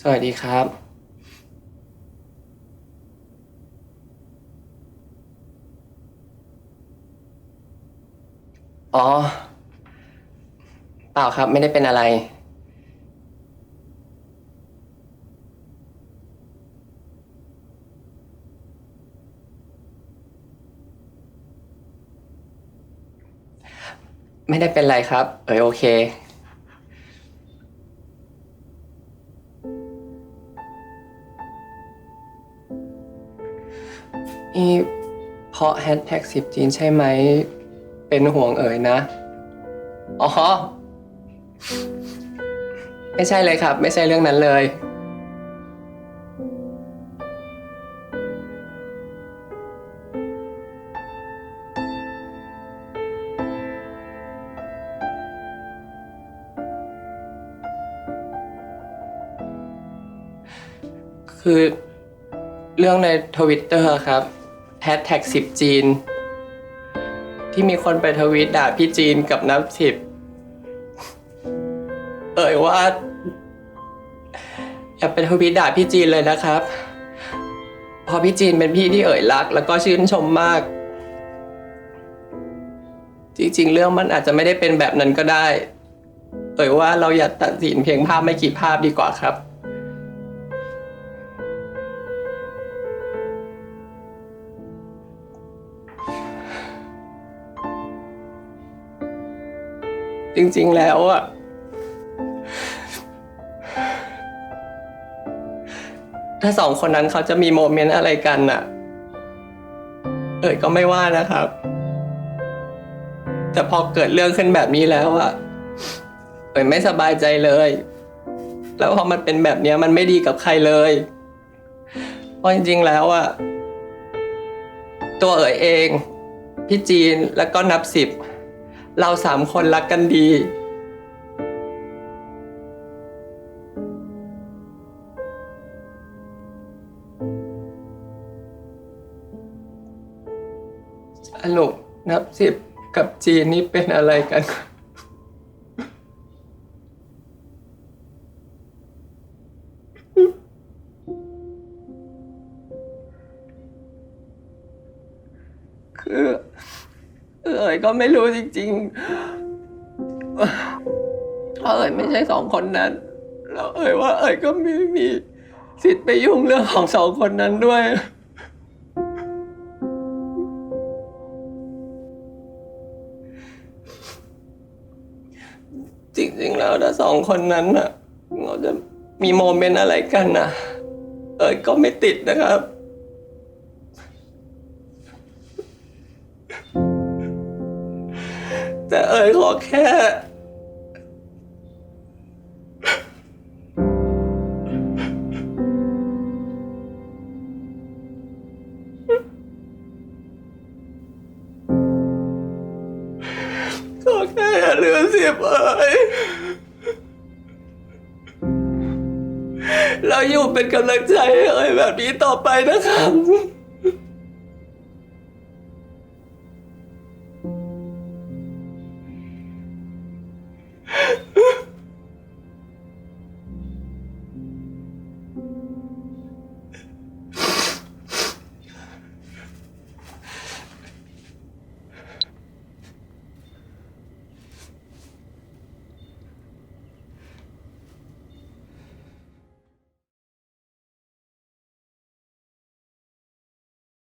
สวัสดีครับ อ๋อ เปล่าครับไม่ได้เป็นอะไร ไม่ได้เป็นไรครับ เอยโอเค นี่เพราะแฮชแท็กสิบจีนใช่ไหม เป็นห่วงเอ๋ยนะ อ๋อ ไม่ใช่เลยครับ ไม่ใช่เรื่องนั้นเลย คือเรื่องในทวิตเตอร์ครับ ฮชแท็กสิบจีน ที่มีคนไปทวีตด่าพี่จีนกับนับสิบเอ่ยว่าอย่าไปทวีตด่าพี่จีนเลยนะครับเพราะพี่จีนเป็นพี่ที่เอ่ยรัก แล้วก็ชื่นชมมาก จริง ๆ เรื่องมันอาจจะไม่ได้เป็นแบบนั้นก็ได้ เอ่ยว่าเราอย่าตัดสินเพียงภาพไม่กี่ภาพดีกว่าครับ จริง ๆ แล้วอะถ้าสองคนนั้นเขาจะมีโมเมนต์อะไรกันอะเอ่ยก็ไม่ว่านะครับ แต่พอเกิดเรื่องขึ้นแบบนี้แล้วอะเอ่ยไม่สบายใจเลย แล้วพอมันเป็นแบบนี้มันไม่ดีกับใครเลยเพราะจริง ๆ แล้วอะตัวเอ๋ยเอง พี่จีนแล้วก็นับสิบ เราสามคนรักกันดี สรุปนับสิบกับจีนนี่เป็นอะไรกัน คือ เอ๋ยก็ไม่รู้จริงๆเพราะเอ๋ยไม่ใช่สองคนนั้น แล้วเอ๋ยว่าเอ๋ยก็ไม่มีสิทธิ์ไปยุ่งเรื่องของสองคนนั้นด้วยจริงๆแล้วถ้าสองคนนั้นน่ะเราจะมีโมเมนต์อะไรกันน่ะเอ๋ยก็ไม่ติดนะครับ แต่เอ๋ยขอแค่ ขอแค่อย่าเลืมสิบเอ๋ยเราอยู่เป็นกำลังใจให้เอ๋ยแบบนี้ต่อไปนะครับ